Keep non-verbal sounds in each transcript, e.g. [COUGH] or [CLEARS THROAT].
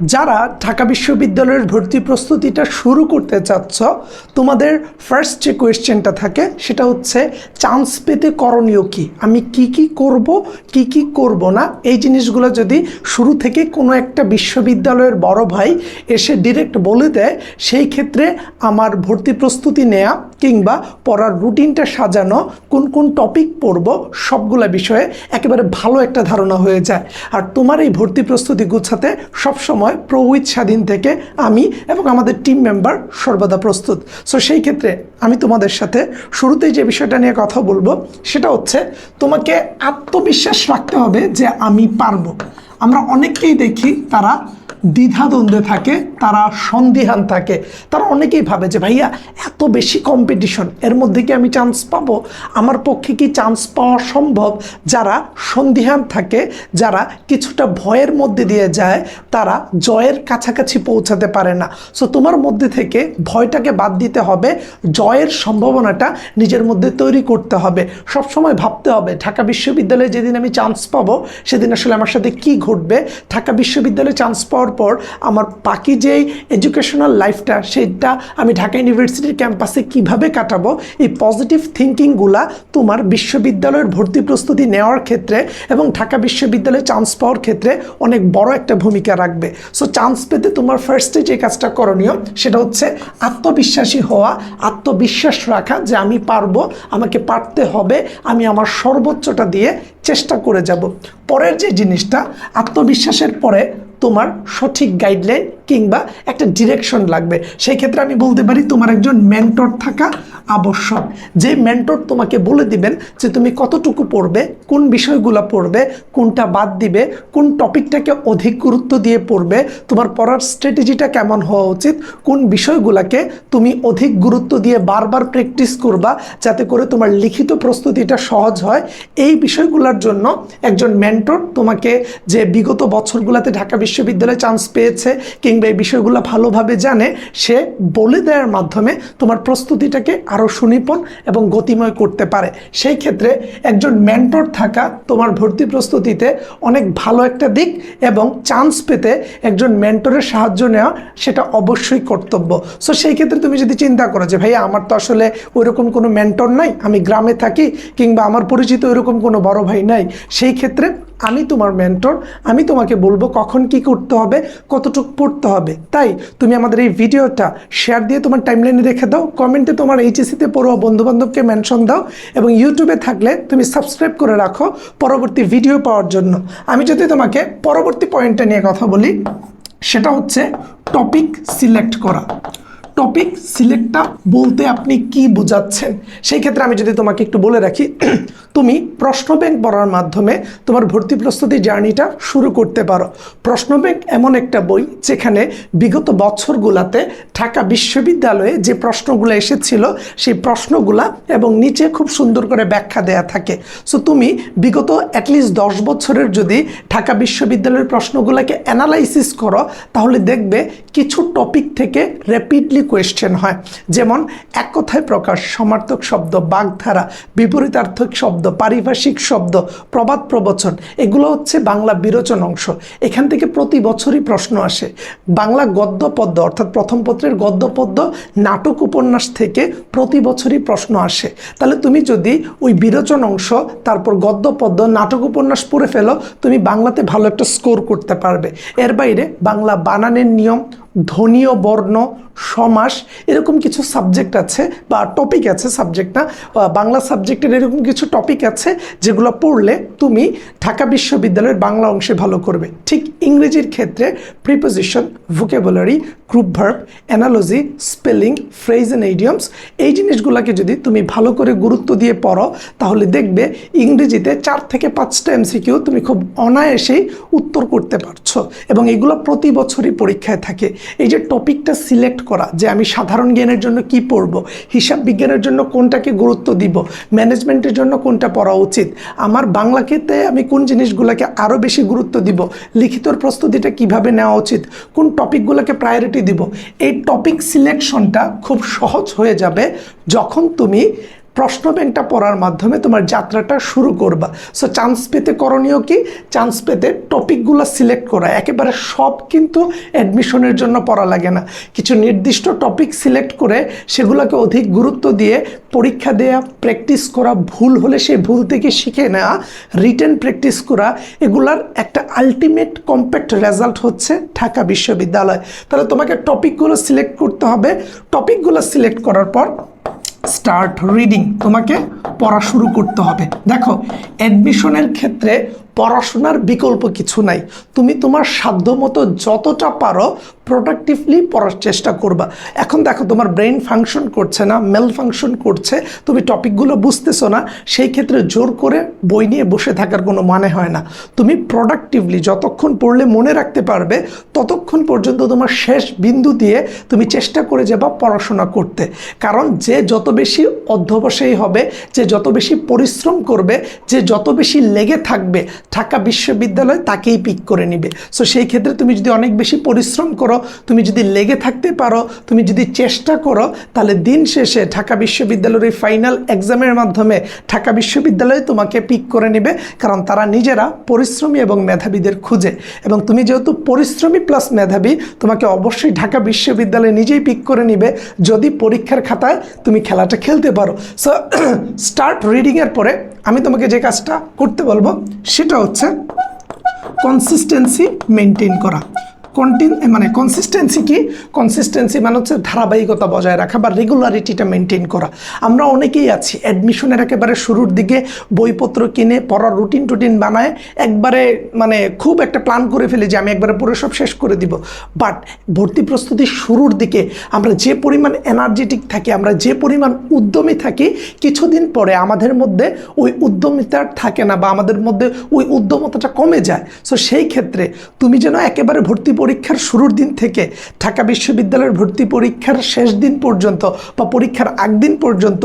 যারা ঢাকা বিশ্ববিদ্যালয়ের ভর্তি প্রস্তুতিটা শুরু করতে চাচ্ছ, তোমাদের ফার্স্ট যে কোয়েশ্চেনটা থাকে, সেটা হচ্ছে চান্স পেতে করণীয় কি? আমি কি কি করব, কি কি করব না? এই জিনিসগুলো যদি শুরু থেকে কোনো একটা বিশ্ববিদ্যালয়ের বড় ভাই এসে ডিরেক্ট বলে দেয়, সেই ক্ষেত্রে আমার ভর্তি প্রস্তুতি নেওয়া কিংবা পড়ার রুটিনটা সাজানো, কোন কোন টপিক পড়ব, সবগুলা বিষয়ে একেবারে ভালো একটা ধারণা হয়ে যায়। আর তোমার এই ভর্তি প্রস্তুতি গুছাতে সবসময় প্রউইথ স্বাধীন থেকে আমি এবং আমাদের টিম মেম্বার সর্বদা প্রস্তুত। সো সেই ক্ষেত্রে আমি তোমাদের সাথে শুরুতেই যে বিষয়টা নিয়ে কথা বলব, সেটা হচ্ছে তোমাকে আত্মবিশ্বাস রাখতে হবে যে আমি পারব। আমরা অনেককেই দেখি তারা দ্বিধাদ্বন্দ্বে থাকে, তারা সন্দিহান থাকে। তারা অনেকেই ভাবে যে, ভাইয়া, এত বেশি কম্পিটিশন এর মধ্যে কি আমি চান্স পাবো? আমার পক্ষে কি চান্স পাওয়া সম্ভব? যারা সন্দিহান থাকে, যারা কিছুটা ভয়ের মধ্যে দিয়ে যায়, তারা জয়ের কাছাকাছি পৌঁছাতে পারে না। সো তোমার মধ্যে থেকে ভয়টাকে বাদ দিতে হবে, জয়ের সম্ভাবনাটা নিজের মধ্যে তৈরি করতে হবে। সবসময় ভাবতে হবে, ঢাকা বিশ্ববিদ্যালয়ে যেদিন আমি চান্স পাবো, সেদিন আসলে আমার সাথে কি ঘটবে? ঢাকা বিশ্ববিদ্যালয়ে চান্স পাওয়ার পর আমার বাকি যেই এডুকেশনাল লাইফটা সেটা আমি ঢাকা ইউনিভার্সিটির ক্যাম্পাসে কীভাবে কাটাবো, এই পজিটিভ থিঙ্কিংগুলা তোমার বিশ্ববিদ্যালয়ের ভর্তি প্রস্তুতি নেওয়ার ক্ষেত্রে এবং ঢাকা বিশ্ববিদ্যালয়ে চান্স পাওয়ার ক্ষেত্রে অনেক বড় একটা ভূমিকা রাখবে। সো চান্স পেতে তোমার ফার্স্টে যে কাজটা করণীয়, সেটা হচ্ছে আত্মবিশ্বাসী হওয়া, আত্মবিশ্বাস রাখা যে আমি পারব, আমাকে পারতে হবে, আমি আমার সর্বোচ্চটা দিয়ে চেষ্টা করে যাব। পরের যে জিনিসটা, আত্মবিশ্বাসের পরে তোমার সঠিক গাইডলাইন কিংবা একটা ডিরেকশন লাগবে। সেই ক্ষেত্রে আমি বলতে পারি, তোমার একজন মেন্টর থাকা আবশ্যক। যে মেন্টর তোমাকে বলে দিবেন যে তুমি কতটুকু পড়বে, কোন বিষয়গুলো পড়বে, কোনটা বাদ দিবে, কোন টপিকটাকে অধিক গুরুত্ব দিয়ে পড়বে, তোমার পড়ার স্ট্র্যাটেজিটা কেমন হওয়া উচিত, কোন বিষয়গুলোকে তুমি অধিক গুরুত্ব দিয়ে বারবার প্র্যাকটিস করবা যাতে করে তোমার লিখিত প্রস্তুতিটা সহজ হয়। এই বিষয়গুলোর জন্য একজন মেন্টর তোমাকে যে বিগত বছরগুলোতে ঢাকা বিশ্ববিদ্যালয়ে চান্স পেয়েছে কিংবা এই বিষয়গুলো ভালোভাবে জানে, সে বলে দেওয়ার মাধ্যমে তোমার প্রস্তুতিটাকে আরও সুনিপুণ এবং গতিময় করতে পারে। সেই ক্ষেত্রে একজন মেন্টর থাকা তোমার ভর্তি প্রস্তুতিতে অনেক ভালো একটা দিক এবং চান্স পেতে একজন মেন্টরের সাহায্য নেওয়া সেটা অবশ্যই কর্তব্য। সো সেই ক্ষেত্রে তুমি যদি চিন্তা করো যে, ভাইয়া, আমার তো আসলে ওইরকম কোনো মেন্টর নাই, আমি গ্রামে থাকি কিংবা আমার পরিচিত ওইরকম কোনো বড় ভাই নাই, সেই ক্ষেত্রে আমি তোমার মেন্টর আমি তোমাকে বলব কখন কি করতে হবে, কতটুকু পড়তে হবে। তাই তুমি আমাদের এই ভিডিওটা শেয়ার দিয়ে তোমার টাইমলাইনে রেখে দাও কমেন্টে তোমার এইচএসিতে পড়ুয়া বন্ধুবান্ধবকে মেনশন দাও এবং ইউটিউবে থাকলে তুমি সাবস্ক্রাইব করে রাখো পরবর্তী ভিডিও পাওয়ার জন্য। আমি যদি তোমাকে পরবর্তী পয়েন্টটা নিয়ে কথা বলি, সেটা হচ্ছে টপিক সিলেক্ট করা। টপিক সিলেক্টটা বলতে আপনি কি বোঝাচ্ছেন? সেই ক্ষেত্রে আমি যদি তোমাকে একটু বলে রাখি, [CLEARS THROAT] তুমি প্রশ্ন ব্যাংক পড়ার মাধ্যমে তোমার ভর্তি প্রস্তুতি জার্নিটা শুরু করতে পারো। প্রশ্ন ব্যাংক এমন একটা বই যেখানে বিগত বছরগুলাতে ঢাকা বিশ্ববিদ্যালয়ে যে প্রশ্নগুলো এসেছিল, সেই প্রশ্নগুলা এবং নিচে খুব সুন্দর করে ব্যাখ্যা দেয়া থাকে। সো তুমি বিগত অ্যাটলিস্ট দশ বছরের যদি ঢাকা বিশ্ববিদ্যালয়ের প্রশ্নগুলোকে অ্যানালাইসিস করো, তাহলে দেখবে কিছু টপিক থেকে র্যাপিডলি কোয়েশ্চেন হয়। যেমন, এক কথায় প্রকাশ, সমার্থক শব্দ, বাগধারা, বিপরীতার্থক শব্দ, পারিভাষিক শব্দ, প্রবাদ প্রবচন, এগুলো হচ্ছে বাংলা বিরোচন অংশ। এখান থেকে প্রতি বছরই প্রশ্ন আসে। বাংলা গদ্য পদ্য, অর্থাৎ প্রথম পত্রের গদ্য পদ্য, নাটক উপন্যাস থেকে প্রতি বছরই প্রশ্ন আসে। তাহলে তুমি যদি ওই বিরোচন অংশ, তারপর গদ্য পদ্য, নাটক উপন্যাস পড়ে ফেলো, তুমি বাংলাতে ভালো একটা স্কোর করতে পারবে। এর বাইরে বাংলা বানানের নিয়ম ধ্বনীয় বর্ণ, সমাস এরকম কিছু সাবজেক্ট আছে বা টপিক আছে সাবজেক্ট না। বাংলা সাবজেক্টের এরকম কিছু টপিক আছে যেগুলো পড়লে তুমি ঢাকা বিশ্ববিদ্যালয়ের বাংলা অংশে ভালো করবে। ঠিক ইংরেজির ক্ষেত্রে preposition vocabulary group verb analogy spelling phrase and idioms এই জিনিসগুলোকে যদি তুমি ভালো করে গুরুত্ব দিয়ে পড়ো, তাহলে দেখবে ইংরেজিতে চার থেকে পাঁচটা এমসিকিউ তুমি খুব অনায়াসেই উত্তর করতে পারছ। এবং এগুলো প্রতি বছরই পরীক্ষায় থাকে। এই যে টপিকটা সিলেক্ট করা, যে আমি সাধারণ জ্ঞানের জন্য কি পড়ব, হিসাব বিজ্ঞানের জন্য কোনটাকে গুরুত্ব দিব, ম্যানেজমেন্টের জন্য কোনটা পড়া উচিত, আমার বাংলাকেতে আমি কোন জিনিসগুলোকে আরও বেশি গুরুত্ব দিব লিখিতর প্রস্তুতিটা কীভাবে নেওয়া উচিত, কোন টপিকগুলোকে প্রায়োরিটি দিব, এই টপিক সিলেকশনটা খুব সহজ হয়ে যাবে যখন তুমি প্রশ্ন ব্যাংকটা পড়ার মাধ্যমে তোমার যাত্রাটা শুরু করবা। সো চান্স পেতে করণীয় কি? চান্স পেতে টপিকগুলো সিলেক্ট করা। একেবারে সব কিন্তু অ্যাডমিশনের জন্য পড়া লাগে না। কিছু নির্দিষ্ট টপিক সিলেক্ট করে সেগুলোকে অধিক গুরুত্ব দিয়ে পরীক্ষা দেয়া, প্র্যাকটিস করা, ভুল হলে সেই ভুল থেকে শিখে নেওয়া, রিটেন প্র্যাকটিস করা, এগুলার একটা আলটিমেট কম্প্যাক্ট রেজাল্ট হচ্ছে ঢাকা বিশ্ববিদ্যালয়। তাহলে তোমাকে টপিকগুলো সিলেক্ট করতে হবে। টপিকগুলো সিলেক্ট করার পর স্টার্ট রিডিং তোমাকে পড়া শুরু করতে হবে। দেখো অ্যাডমিশনের ক্ষেত্রে পড়াশোনার বিকল্প কিছু নাই। তুমি তোমার সাধ্যমতো যতটা পারো প্রোডাক্টিভলি পড়ার চেষ্টা করবা। এখন দেখো, তোমার ব্রেন ফাংশন করছে না মেল ফাংশন করছে, তুমি টপিকগুলো বুঝতেছো না, সেই ক্ষেত্রে জোর করে বই নিয়ে বসে থাকার কোনো মানে হয় না। তুমি প্রোডাক্টিভলি যতক্ষণ পড়লে মনে রাখতে পারবে, ততক্ষণ পর্যন্ত তোমার শেষ বিন্দু দিয়ে তুমি চেষ্টা করে যাবা পড়াশোনা করতে। কারণ যে যত বেশি অধ্যবসায়ী হবে, যে যত বেশি পরিশ্রম করবে, যে যত বেশি লেগে থাকবে ঢাকা বিশ্ববিদ্যালয় তাকেই পিক করে নিবে। সো সেই ক্ষেত্রে তুমি যদি অনেক বেশি পরিশ্রম করো, তুমি যদি লেগে থাকতে পারো, তুমি যদি চেষ্টা করো, তাহলে দিন শেষে ঢাকা বিশ্ববিদ্যালয়ের ফাইনাল এক্সামের মাধ্যমে ঢাকা বিশ্ববিদ্যালয় তোমাকে পিক করে নেবে, কারণ তারা নিজেরা পরিশ্রমী এবং মেধাবীদের খুঁজে। এবং তুমি যেহেতু পরিশ্রমী প্লাস মেধাবী, তোমাকে অবশ্যই ঢাকা বিশ্ববিদ্যালয় নিজেই পিক করে নিবে। যদি পরীক্ষার খাতায় তুমি খেলাটা খেলতে পারো। সো স্টার্ট রিডিংয়ের পরে আমি তোমাকে যে কাজটা করতে বলব, সেটা হচ্ছে কনসিস্টেন্সি মেনটেন করা। কন্টিন মানে কনসিস্টেন্সি কি? কনসিস্টেন্সি মানে হচ্ছে ধারাবাহিকতা বজায় রাখা বা রেগুলারিটিটা মেনটেন করা। আমরা অনেকেই আছি অ্যাডমিশনের একেবারে শুরুর দিকে বইপত্র কিনে পড়ার রুটিন টুটিন বানায়, একবারে মানে খুব একটা প্ল্যান করে ফেলি যে আমি একবারে পড়ে সব শেষ করে দিব। বাট ভর্তি প্রস্তুতির শুরুর দিকে আমরা যে পরিমাণ এনার্জেটিক থাকি, আমরা যে পরিমাণ উদ্যমী থাকি, কিছুদিন পরে আমাদের মধ্যে ওই উদ্যমিতা থাকে না বা আমাদের মধ্যে ওই উদ্যমতাটা কমে যায়। সো সেই ক্ষেত্রে তুমি যেন একেবারে ভর্তি পরীক্ষার শুরুর দিন থেকে ঢাকা বিশ্ববিদ্যালয়ের ভর্তি পরীক্ষার শেষ দিন পর্যন্ত বা পরীক্ষার আগদিন পর্যন্ত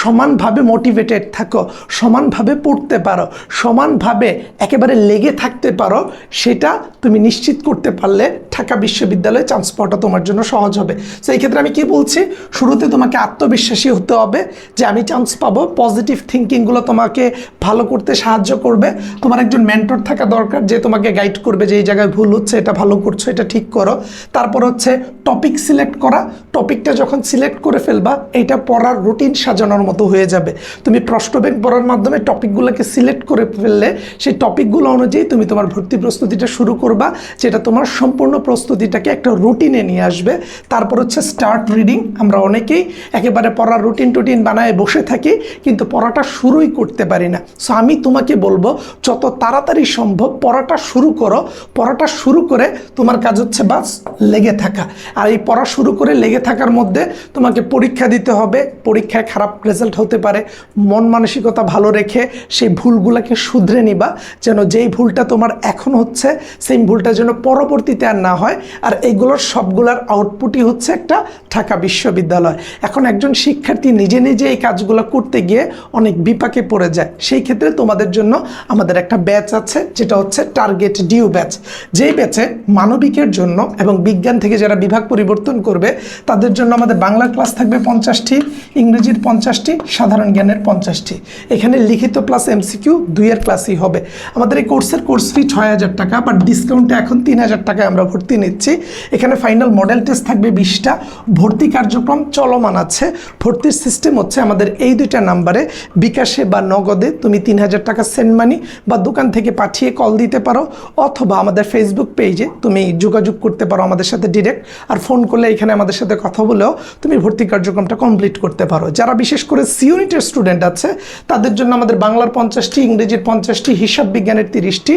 সমানভাবে মোটিভেটেড থাকো, সমানভাবে পড়তে পারো, সমানভাবে একেবারে লেগে থাকতে পারো, সেটা তুমি নিশ্চিত করতে পারলে ঢাকা বিশ্ববিদ্যালয়ে চান্স পাওয়াটা তোমার জন্য সহজ হবে। তো এই ক্ষেত্রে আমি কি বলছি? শুরুতে তোমাকে আত্মবিশ্বাসী হতে হবে যে আমি চান্স পাবো পজিটিভ থিঙ্কিংগুলো তোমাকে ভালো করতে সাহায্য করবে। তোমার একজন মেন্টর থাকা দরকার যে তোমাকে গাইড করবে যে এই জায়গায় ভুল হচ্ছে, এটা ভালো করছ। এটা ঠিক করো। তারপর হচ্ছে টপিক সিলেক্ট করা। টপিকটা যখন সিলেক্ট করে ফেলবা এটা পড়ার রুটিন সাজানোর মতো হয়ে যাবে। তুমি প্রশ্ন ব্যাংক পড়ার মাধ্যমে টপিকগুলোকে সিলেক্ট করে ফেললে, সেই টপিকগুলো অনুযায়ী তুমি তোমার ভর্তি প্রস্তুতিটা শুরু করবা, যেটা তোমার সম্পূর্ণ প্রস্তুতিটাকে একটা রুটিনে নিয়ে আসবে। তারপর হচ্ছে স্টার্ট রিডিং আমরা অনেকেই একেবারে পড়ার রুটিন টুটিন বানায় বসে থাকি, কিন্তু পড়াটা শুরুই করতে পারি না। সো আমি তোমাকে বলব, যত তাড়াতাড়ি সম্ভব পড়াটা শুরু করো। পড়াটা শুরু করে তোমার কাজ হচ্ছে বাস, লেগে থাকা। আর এই পড়া শুরু করে লেগে থাকার মধ্যে তোমাকে পরীক্ষা দিতে হবে। পরীক্ষায় খারাপ রেজাল্ট হতে পারে। মন মানসিকতা ভালো রেখে সেই ভুলগুলোকে শুধরে নিবা, যেন যেই ভুলটা তোমার এখন হচ্ছে, সেই ভুলটা যেন পরবর্তীতে আর না হয়। আর এইগুলোর সবগুলোর আউটপুটই হচ্ছে একটা ঢাকা বিশ্ববিদ্যালয়। এখন একজন শিক্ষার্থী নিজে নিজে এই কাজগুলো করতে গিয়ে অনেক বিপাকে পড়ে যায়। সেই ক্ষেত্রে তোমাদের জন্য আমাদের একটা ব্যাচ আছে, যেটা হচ্ছে টার্গেট ডিউ ব্যাচ যেই ব্যাচে মানবিকের জন্য এবং বিজ্ঞান থেকে যারা বিভাগ পরিবর্তন করবে, তাদের জন্য আমাদের বাংলা ক্লাস থাকবে পঞ্চাশটি, ইংরেজির পঞ্চাশটি, সাধারণ জ্ঞানের পঞ্চাশটি। এখানে লিখিত প্লাস এমসিকিউ দুইয়ের ক্লাসই হবে। আমাদের এই কোর্সের কোর্স ফি ছয় হাজার টাকা বাট ডিসকাউন্টে এখন তিন হাজার টাকায় আমরা ভর্তি নিচ্ছি। এখানে ফাইনাল মডেল টেস্ট থাকবে বিশটা। ভর্তি কার্যক্রম চলমান আছে। ভর্তির সিস্টেম হচ্ছে আমাদের এই দুইটা নাম্বারে বিকাশে বা নগদে তুমি তিন হাজার টাকা সেন্ড মানি বা দোকান থেকে পাঠিয়ে কল দিতে পারো, অথবা আমাদের ফেসবুক পেজে তুমি যোগাযোগ করতে পারো আমাদের সাথে ডিরেক্ট আর ফোন করলে এখানে আমাদের সাথে কথা বলেও তুমি ভর্তি কার্যক্রমটা কমপ্লিট করতে পারো। যারা বিশেষ করে সিউনিটের স্টুডেন্ট আছে, তাদের জন্য আমাদের বাংলার পঞ্চাশটি, ইংরেজির পঞ্চাশটি, হিসাব বিজ্ঞানের তিরিশটি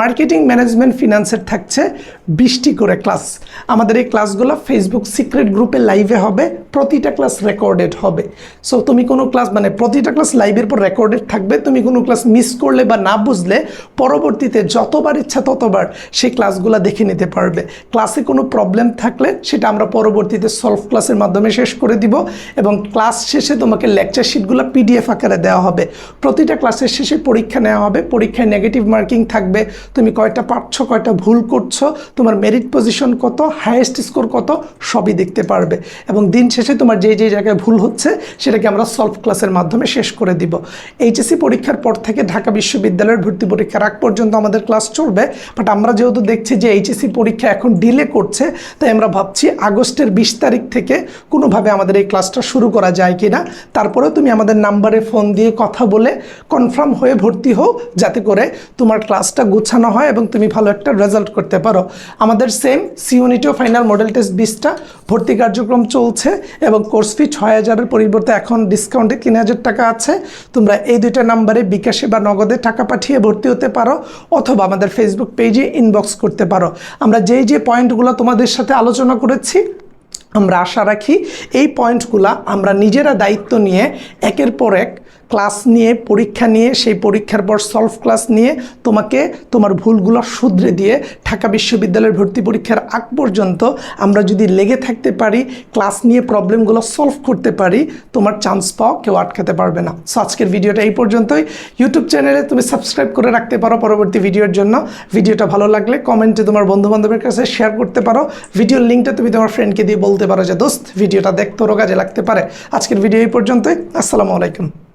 মার্কেটিং ম্যানেজমেন্ট ফিনান্সের থাকছে বিশটি করে ক্লাস আমাদের এই ক্লাসগুলো ফেসবুক সিক্রেট গ্রুপে লাইভে হবে, প্রতিটা ক্লাস রেকর্ডেড হবে। সো তুমি কোনো ক্লাস মানে প্রতিটা ক্লাস লাইভের পর রেকর্ডেড থাকবে, তুমি কোনো ক্লাস মিস করলে বা না বুঝলে, পরবর্তীতে যতবার ইচ্ছা ততবার সেই ক্লাসগুলো দেখে নিতে নিতে পারবে। ক্লাসে কোনো প্রবলেম থাকলে সেটা আমরা পরবর্তীতে সলভ ক্লাসের মাধ্যমে শেষ করে দিব এবং ক্লাস শেষে তোমাকে লেকচার শিটগুলো পিডিএফ আকারে দেওয়া হবে। প্রতিটা ক্লাসের শেষে পরীক্ষা নেওয়া হবে। পরীক্ষায় নেগেটিভ মার্কিং থাকবে। তুমি কয়টা পারছ, কয়টা ভুল করছ, তোমার মেরিট পজিশন কত হাইয়েস্ট স্কোর কত, সবই দেখতে পারবে। এবং দিন শেষে তোমার যে যে জায়গায় ভুল হচ্ছে, সেটাকে আমরা সলভ ক্লাসের মাধ্যমে শেষ করে দিব। এইচএসসি পরীক্ষার পর থেকে ঢাকা বিশ্ববিদ্যালয়ের ভর্তি পরীক্ষার আগ পর্যন্ত আমাদের ক্লাস চলবে। বাট আমরা যেহেতু দেখছি যে এইচএসসি পরীক্ষা এখন ডিলে করছে, তাই আমরা ভাবছি আগস্টের বিশ তারিখ থেকে কোনোভাবে আমাদের এই ক্লাসটা শুরু করা যায় কি না তারপরেও তুমি আমাদের নাম্বারে ফোন দিয়ে কথা বলে কনফার্ম হয়ে ভর্তি হও, যাতে করে তোমার ক্লাসটা গোছানো হয় এবং তুমি ভালো একটা রেজাল্ট করতে পারো। আমাদের সেম সিউনিটিও ফাইনাল মডেল টেস্ট বিশটা ভর্তি কার্যক্রম চলছে এবং কোর্স ফি ছয় হাজারের পরিবর্তে এখন ডিসকাউন্টে তিন হাজার টাকা আছে। তোমরা এই দুইটা নাম্বারে বিকাশে বা নগদে টাকা পাঠিয়ে ভর্তি হতে পারো, অথবা আমাদের ফেসবুক পেজে ইনবক্স করতে পারো। আমরা যেই যে পয়েন্টগুলো তোমাদের সাথে আলোচনা করেছি, আমরা আশা রাখি এই পয়েন্টগুলো আমরা নিজেরা দায়িত্ব নিয়ে একের পর এক ক্লাস নিয়ে, পরীক্ষা নিয়ে, সেই পরীক্ষার পর সলভ ক্লাস নিয়ে তোমাকে তোমার ভুলগুলো শুধরে দিয়ে ঢাকা বিশ্ববিদ্যালয়ের ভর্তি পরীক্ষার আগ পর্যন্ত আমরা যদি লেগে থাকতে পারি ক্লাস নিয়ে প্রবলেমগুলো সলভ করতে পারি, তোমার চান্স পাওয়া কেউ আটকাতে পারবে না। সো আজকের ভিডিওটা এই পর্যন্তই। ইউটিউব চ্যানেলে তুমি সাবস্ক্রাইব করে রাখতে পারো পরবর্তী ভিডিওর জন্য। ভিডিওটা ভালো লাগলে কমেন্টে তোমার বন্ধু বান্ধবের কাছে শেয়ার করতে পারো। ভিডিওর লিঙ্কটা তুমি তোমার ফ্রেন্ডকে দিয়ে বলতে পারো যে, দোস্ত, ভিডিওটা দেখতে ওরও কাজে লাগতে পারে। আজকের ভিডিও এই পর্যন্তই। আসসালামু আলাইকুম।